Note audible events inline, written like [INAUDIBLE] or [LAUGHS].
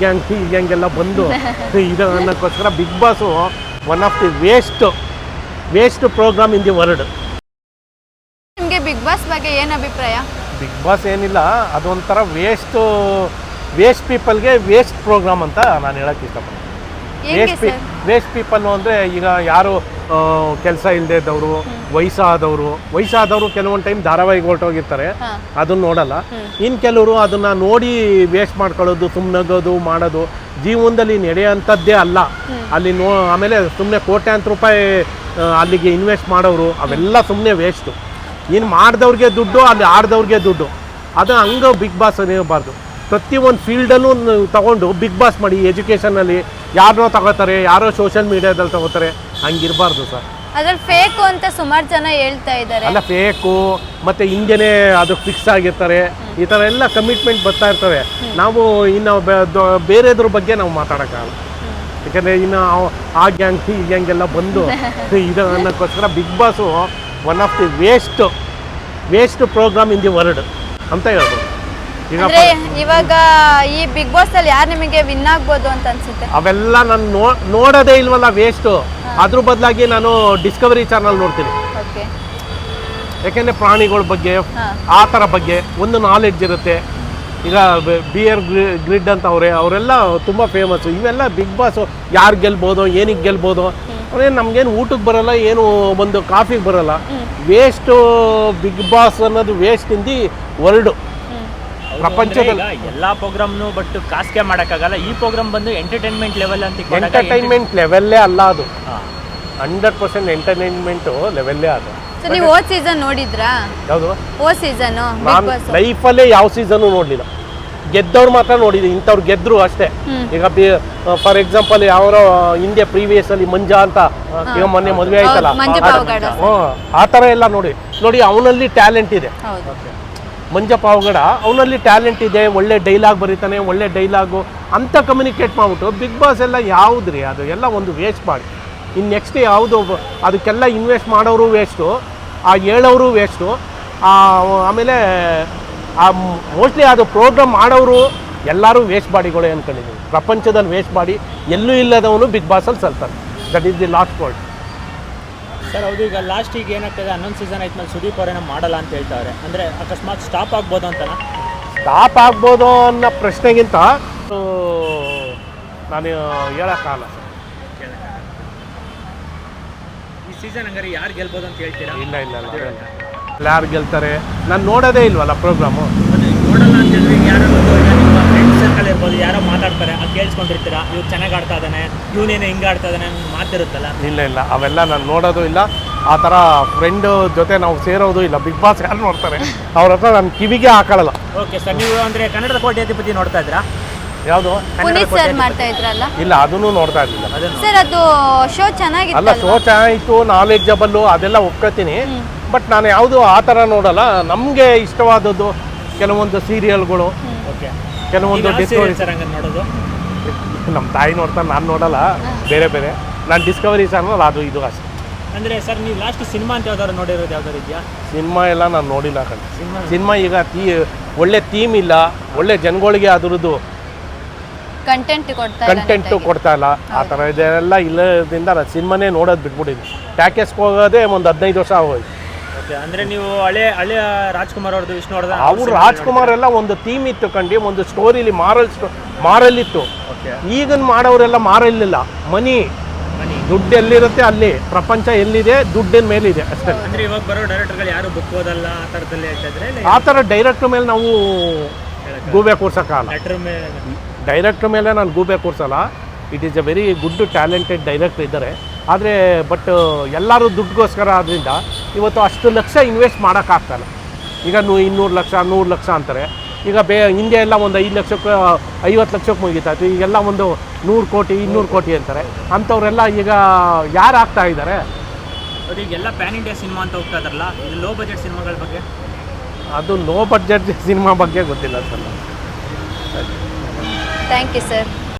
Gang ಈ ಬಂದು [LAUGHS] ಇದು ಅನ್ನೋಕ್ಕೋಸ್ಕರ Bigg Boss one of the waste waste program in the world ನಿಮಗೆ ಬಿಗ್ ಬಾಸ್ ಬಗ್ಗೆ ಏನು ಅಭಿಪ್ರಾಯ? ಬಿಗ್ ಬಾಸ್ ಏನಿಲ್ಲ ಅದೊಂಥರ ವೇಸ್ಟ್ ವೇಸ್ಟ್ ಪೀಪಲ್ಗೆ ವೇಸ್ಟ್ ಪ್ರೋಗ್ರಾಮ್ ಅಂತ ನಾನು ಹೇಳಕ್ಕೆ ಇಷ್ಟಪಡ್ತೀನಿ. ವೇಸ್ಟ್ ಪೀ ವೇಸ್ಟ್ ಪೀಪಲ್ ಅಂದರೆ ಈಗ ಯಾರು ಕೆಲಸ ಇಲ್ಲದೆ ಇದ್ದವರು ವಯಸ್ಸಾದವರು ವಯಸ್ಸಾದವರು ಕೆಲವೊಂದು ಟೈಮ್ ಧಾರಾವಾಹಿಗೆ ಹೊರಟೋಗಿರ್ತಾರೆ. ಅದನ್ನ ನೋಡಲ್ಲ. ಇನ್ ಇನ್ನು ಕೆಲವರು ಅದನ್ನ ನೋಡಿ ವೇಸ್ಟ್ ಮಾಡ್ಕೊಳ್ಳೋದು ಸುಮ್ಮನಗೋದು ಮಾಡೋದು ಜೀವನದಲ್ಲಿ ನಡೆಯುವಂಥದ್ದೇ ಅಲ್ಲ. ಅಲ್ಲಿ ನೋ ಆಮೇಲೆ ಸುಮ್ಮನೆ ಕೋಟ್ಯಾಂತ ರೂಪಾಯಿ ಅಲ್ಲಿಗೆ ಇನ್ವೆಸ್ಟ್ ಮಾಡೋರು ಅವೆಲ್ಲ ಸುಮ್ಮನೆ ವೇಸ್ಟು ಇನ್ನು ಮಾಡಿದವ್ರಿಗೆ ದುಡ್ಡು ಅಲ್ಲಿ ಆಡ್ದವ್ರಿಗೆ ದುಡ್ಡು. ಅದು ಹಂಗೆ ಬಿಗ್ ಬಾಸ್ ಇರಬಾರ್ದು ಪ್ರತಿಯೊಂದು ಫೀಲ್ಡಲ್ಲೂ ತಗೊಂಡು ಬಿಗ್ ಬಾಸ್ ಮಾಡಿ ಎಜುಕೇಷನಲ್ಲಿ ಯಾರನ್ನೋ ತಗೋತಾರೆ ಯಾರೋ ಸೋಷಿಯಲ್ ಮೀಡಿಯಾದಲ್ಲಿ ತಗೋತಾರೆ ಹಂಗಿರಬಾರ್ದು ಸರ್. ಅದ್ರಲ್ಲಿ ಫೇಕು ಅಂತ ಸುಮಾರು ಜನ ಹೇಳ್ತಾ ಇದ್ದಾರೆ. ಅಲ್ಲ ಫೇಕು ಮತ್ತೆ ಹಿಂದೆನೇ ಅದು ಫಿಕ್ಸ್ ಆಗಿರ್ತಾರೆ. ಈ ಥರ ಎಲ್ಲ ಕಮಿಟ್ಮೆಂಟ್ ಬರ್ತಾ ಇರ್ತವೆ. ನಾವು ಇನ್ನು ಬೇರೆದ್ರ ಬಗ್ಗೆ ನಾವು ಮಾತಾಡೋಕ್ಕಾಗಲ್ಲ. ಯಾಕಂದರೆ ಇನ್ನು ಆ ಗ್ಯಾಂಗ್ ಈ ಗ್ಯಾಂಗ್ ಎಲ್ಲ ಬಂದು [LAUGHS] ಇದು ಅನ್ನೋಕ್ಕೋಸ್ಕರ Bigg Boss one of the waste waste program in the world ಅಂತ ಹೇಳ್ಬೋದು. ಅಂದ್ರೆ ಇವಾಗ ಈ ಬಿಗ್ ಬಾಸ್ ಅಲ್ಲಿ ಯಾರು ನಿಮಗೆ ವಿನ್ ಆಗ್ಬೋದು ಅಂತ ಅನ್ಸುತ್ತೆ? ಅವೆಲ್ಲ ನಾನು ನೋಡೋದೇ ಇಲ್ವಲ್ಲ ವೇಸ್ಟು ಅದ್ರ ಬದಲಾಗಿ ನಾನು ಡಿಸ್ಕವರಿ ಚಾನಲ್ ನೋಡ್ತೀನಿ. ಓಕೆ ಯಾಕೆಂದರೆ ಪ್ರಾಣಿಗಳ ಬಗ್ಗೆ ಆ ಥರ ಬಗ್ಗೆ ಒಂದು ನಾಲೆಡ್ಜ್ ಇರುತ್ತೆ. ಈಗ ಬಿಯರ್ ಗ್ರಿಡ್ ಅಂತ ಅವರೇ ಅವರೆಲ್ಲ ತುಂಬ ಫೇಮಸ್ಸು ಇವೆಲ್ಲ ಬಿಗ್ ಬಾಸು ಯಾರು ಗೆಲ್ಬೋದು ಏನಿಗೆ ಗೆಲ್ಬೋದು ಅವ್ರೇನು ನಮಗೇನು ಊಟಕ್ಕೆ ಬರಲ್ಲ ಏನು ಒಂದು ಕಾಫಿಗೆ ಬರಲ್ಲ. ವೇಸ್ಟು ಬಿಗ್ ಬಾಸ್ ಅನ್ನೋದು ವೇಸ್ಟ್ ಇಂದಿ ವರ್ಲ್ಡ್ ಪ್ರಪಂಚದಲ್ಲಿ. ಎಲ್ಲ ಪ್ರೋಗ್ರಾಮ್ನು ಬಟ್ ಕಾಸ್ಗೆ ಮಾಡೋಕ್ಕಾಗಲ್ಲ. ಈ ಪ್ರೋಗ್ರಾಮ್ ಬಂದು ಎಂಟರ್ಟೈನ್ಮೆಂಟ್ ಲೆವೆಲ್ ಅಂತ ಎಂಟರ್ಟೈನ್ಮೆಂಟ್ ಲೆವೆಲ್ಲೇ ಅಲ್ಲ ಅದು. ಹಂಡ್ರೆಡ್ ಪರ್ಸೆಂಟ್ ಎಂಟರ್ಟೈನ್ಮೆಂಟು ಲೆವೆಲ್ಲೇ ಅದು. ಸೊ ನೀವು ಓದ್ ಸೀಸನ್ ನೋಡಿದ್ರಾ? ಯಾವುದು? ಓದ್ ಸೀಸನ್ ನಾನು ಲೈಫಲ್ಲೇ ಯಾವ ಸೀಸನ್ನು ನೋಡಲಿಲ್ಲ. ಗೆದ್ದವ್ರು ಮಾತ್ರ ನೋಡಿದ್ದೀನಿ ಇಂಥವ್ರು ಗೆದ್ರು ಅಷ್ಟೇ. ಈಗ ಫಾರ್ ಎಕ್ಸಾಂಪಲ್ ಯಾವ ಹಿಂದೆ ಪ್ರೀವಿಯಸ್ ಅಲ್ಲಿ ಮಂಜಾ ಅಂತ ಈಗ ಮೊನ್ನೆ ಮದುವೆ ಆಯ್ತಲ್ಲ ಹೌದು, ಆ- ಥರ ಎಲ್ಲ ನೋಡಿ. ನೋಡಿ ಅವನಲ್ಲಿ ಟ್ಯಾಲೆಂಟ್ ಇದೆ. ಹೌದು. ಮಂಜ ಪಾವಗಡ ಅವನಲ್ಲಿ ಟ್ಯಾಲೆಂಟ್ ಇದೆ ಒಳ್ಳೆ ಡೈಲಾಗ್ ಬರೀತಾನೆ ಒಳ್ಳೆ ಡೈಲಾಗು ಅಂತ ಕಮ್ಯುನಿಕೇಟ್ ಮಾಡ್ಬಿಟ್ಟು ಬಿಗ್ ಬಾಸ್ ಎಲ್ಲ ಯಾವುದ್ರಿ ಅದು? ಎಲ್ಲ ಒಂದು ವೇಸ್ಟ್ ಮಾಡಿ. ಇನ್ನು ನೆಕ್ಸ್ಟ್ ಯಾವುದು ಅದಕ್ಕೆಲ್ಲ ಇನ್ವೆಸ್ಟ್ ಮಾಡೋರು ವೇಸ್ಟು ಆ ಹೇಳೋರು ವೇಸ್ಟು ಆಮೇಲೆ ಆ ಮೋಸ್ಟ್ಲಿ ಅದು ಪ್ರೋಗ್ರಾಮ್ ಮಾಡೋರು ಎಲ್ಲರೂ ವೇಸ್ಟ್ ಬಾಡಿಗಳು ಅಂದ್ಕೊಂಡಿದ್ದೀವಿ ಪ್ರಪಂಚದಲ್ಲಿ ವೇಸ್ಟ್ ಬಾಡಿ ಎಲ್ಲೂ ಇಲ್ಲದವನು ಬಿಗ್ ಬಾಸಲ್ಲಿ ಸಲ್ತಾರೆ that is the last point sir ಹೌದು ಈಗ ಲಾಸ್ಟ್ ಈಗ ಏನಾಗ್ತದೆ? ಹನ್ನೊಂದು ಸೀಸನ್ ಆಯ್ತು ಸುದೀಪ್ ಅವರೇನೋ ಮಾಡಲ್ಲ ಅಂತ ಹೇಳ್ತಾರೆ ಅಂದರೆ ಅಕಸ್ಮಾತ್ ಸ್ಟಾಪ್ ಆಗ್ಬೋದು ಅಂತ ಸ್ಟಾಪ್ ಆಗ್ಬೋದು ಅನ್ನೋ ಪ್ರಶ್ನೆಗಿಂತ ನಾನು ಹೇಳೋಕ್ಕಾಗಲ್ಲ ಸರ್ ಈ ಸೀಸನ್ ಹಂಗಾರೆ ಯಾರು ಗೆಲ್ಬೋದು ಅಂತ ಹೇಳ್ತೀರಾ? ಇಲ್ಲ ಇಲ್ಲ ಇಲ್ಲ. ಯಾರು ಗೆಲ್ತಾರೆ? ನಾನು ನೋಡೋದೇ ಇಲ್ವಲ್ಲ ಪ್ರೋಗ್ರಾಮು ನೋಡಲ್ಲ ಅಂತ ಹೇಳಿದ್ರೆ ಯಾರೋ ಒಂದು ಈಗ ನಿಮ್ಮ ಫ್ರೆಂಡ್ ಸರ್ಕಲ್ ಇರ್ಬೋದು ಯಾರೋ ಮಾತಾಡ್ತಾರೆ ಅದು ಕೇಳಿಸ್ಕೊಂಡಿರ್ತೀರಾ? ಇವ್ರು ಚೆನ್ನಾಗಿ ಆಡ್ತಾ ಇದ್ದಾನೆ ಇವನೇನು ಹಿಂಗೆ ಆಡ್ತಾ ಇದ್ದಾನೆ ಅನ್ನೋ ಮಾತಿರುತ್ತಲ್ಲ ಇಲ್ಲ ಇಲ್ಲ. ಅವೆಲ್ಲ ನಾನು ನೋಡೋದು ಇಲ್ಲ. ಆ ಥರ ಫ್ರೆಂಡ್ ಜೊತೆ ನಾವು ಸೇರೋದು ಇಲ್ಲ. ಬಿಗ್ ಬಾಸ್ ಯಾರು ನೋಡ್ತಾರೆ? ಅವ್ರ ಹತ್ರ ನಾನು ಕಿವಿಗೆ ಹಾಕೊಳ್ಳಲ್ಲ ಓಕೆ ಸರ್ ನೀವು ಅಂದ್ರೆ ಕನ್ನಡದ ಕೋಟ್ಯಾಧಿಪತಿ ನೋಡ್ತಾ ಇದ್ರಾ ಯಾವುದು? ಪುನೀತ್ ಸರ್ ಮಾಡ್ತಾ ಇದ್ರಲ್ಲ? ಇಲ್ಲ ಅದನ್ನು ನೋಡ್ತಾ ಇರಲಿಲ್ಲ. ಸರ್ ಅದು ಶೋ ಅಲ್ಲ ಚೆನ್ನಾಗಿತ್ತಲ್ಲ ಶೋ ಚೆನ್ನಾಗಿತ್ತು ನಾಲೆಜಬಲ್ ಅದೆಲ್ಲ ಒಪ್ಕೋತೀನಿ. ಬಟ್ ನಾನು ಯಾವುದು ಆ ಥರ ನೋಡಲ್ಲ. ನಮಗೆ ಇಷ್ಟವಾದದ್ದು ಕೆಲವೊಂದು ಸೀರಿಯಲ್ಗಳು. ಓಕೆ. ಕೆಲವೊಂದು ಡಿಸ್ಕವರಿ ಸರ್ ಹಂಗೆ ನೋಡೋದು? ನಮ್ಮ ತಾಯಿ ನೋಡ್ತಾ ನಾನು ನೋಡಲ್ಲ. ಬೇರೆ ಬೇರೆ. ನಾನು ಡಿಸ್ಕವರಿ ಚಾನಲ್ ಅದು ಇದು ಅಷ್ಟೇ. ಅಂದ್ರೆ ಸರ್ ನೀವು ಲಾಸ್ಟ್ ಸಿನಿಮಾ ಅಂತ ಯಾವ್ದಾದ್ರು ನೋಡಿರೋದು ಯಾವ್ದಾರು ಇದೆಯಾ? ಸಿನಿಮಾ ಎಲ್ಲ ನಾನು ನೋಡಿಲ್ಲ ಕಣ್ಣು ಸಿನಿಮಾ? ಸಿನಿಮಾ ಈಗ ತೀ ಒಳ್ಳೆ ಥೀಮ್ ಇಲ್ಲ. ಒಳ್ಳೆ ಜನಗಳಿಗೆ ಅದ್ರದ್ದು ಕಂಟೆಂಟ್ ಕೊಡ್ತಾ ಇಲ್ಲ ಕಂಟೆಂಟು. ಕೊಡ್ತಾ ಇಲ್ಲ. ಆ ಥರ ಇದೆಲ್ಲ ಇಲ್ಲದಿಂದ ನಾನು ಸಿನಿಮಾನೇ ನೋಡೋದು ಬಿಟ್ಬಿಟ್ಟಿದ್ದೀನಿ ಟ್ಯಾಕೆಸ್ಗೆ ಹೋಗೋದೇ ಒಂದು ಹದಿನೈದು ವರ್ಷ ಆಗೋಯ್ತು. ಓಕೆ ಅಂದ್ರೆ ನೀವು ಹಳೆ ಹಳೆ ರಾಜ್ಕುಮಾರ್ ಅವ್ರದ್ದು ವಿಷ್ಣು ಅವ್ರು ರಾಜ್ಕುಮಾರ್ ಎಲ್ಲ ಒಂದು ಥೀಮ್ ಇತ್ತು ಕಂಡಿ ಒಂದು ಸ್ಟೋರಿಲಿ ಮಾರಲ್ ಮಾರಲ್ಲಿತ್ತು ಮಾರಲ್ ಇತ್ತು. ಓಕೆ ಈಗಿನ ಮಾಡೋರೆಲ್ಲ ಮಾರಲ್ಲಿಲ್ಲ ಮನಿ. ಮನಿ. ದುಡ್ಡು ಎಲ್ಲಿರುತ್ತೆ ಅಲ್ಲಿ. ಪ್ರಪಂಚ ಎಲ್ಲಿದೆ ದುಡ್ಡಿನ ಮೇಲಿದೆ ಅಷ್ಟೇ. ಅಂದ್ರೆ ಇವಾಗ ಬರೋ ಡೈರೆಕ್ಟರ್ಗಳು ಯಾರು ಬುಕ್ ಓದಲ್ಲ ಆ ಥರದಲ್ಲಿ ಹೇಳ್ತಾ ಇದ್ರೆ ಆ ಥರ ಡೈರೆಕ್ಟ್ರ್ ಮೇಲೆ ನಾವು ಗೂಬೆ ಕೂರ್ಸೋಕ್ಕಾಗಲ್ಲ. ಡೈರೆಕ್ಟ್ರ್ ಮೇಲೆ ನಾನು ಗೂಬೆ ಕೂರ್ಸಲ್ಲ. It is a very good talented director ಇದ್ದಾರೆ. ಆದರೆ ಬಟ್ ಎಲ್ಲರೂ ದುಡ್ಡುಗೋಸ್ಕರ ಆದ್ದರಿಂದ ಇವತ್ತು ಅಷ್ಟು ಲಕ್ಷ ಇನ್ವೆಸ್ಟ್ ಮಾಡೋಕ್ಕಾಗ್ತಾಯಿಲ್ಲ ಈಗ ನೂ ಇನ್ನೂರು ಲಕ್ಷ ನೂರು ಲಕ್ಷ ಅಂತಾರೆ. ಈಗ ಬೇ ಹಿಂದೆ ಎಲ್ಲ ಒಂದು ಐದು ಲಕ್ಷಕ್ಕೆ ಐವತ್ತು ಲಕ್ಷಕ್ಕೆ ಮುಗಿತಾಯಿತು ಈಗೆಲ್ಲ ಒಂದು ನೂರು ಕೋಟಿ ಇನ್ನೂರು ಕೋಟಿ ಅಂತಾರೆ. ಅಂಥವರೆಲ್ಲ ಈಗ ಯಾರು ಆಗ್ತಾ ಇದ್ದಾರೆ? ಈಗೆಲ್ಲ ಪ್ಯಾನ್ ಇಂಡಿಯಾ ಸಿನಿಮಾ ಅಂತ ಹೋಗ್ತಾ ಇದಾರಲ್ಲ ಇದು ಲೋ ಬಜೆಟ್ ಸಿನಿಮಾಗಳ ಬಗ್ಗೆ? ಅದು ಲೋ ಬಜೆಟ್ ಸಿನಿಮಾ ಬಗ್ಗೆ ಗೊತ್ತಿಲ್ಲ ಸರ್. Thank you sir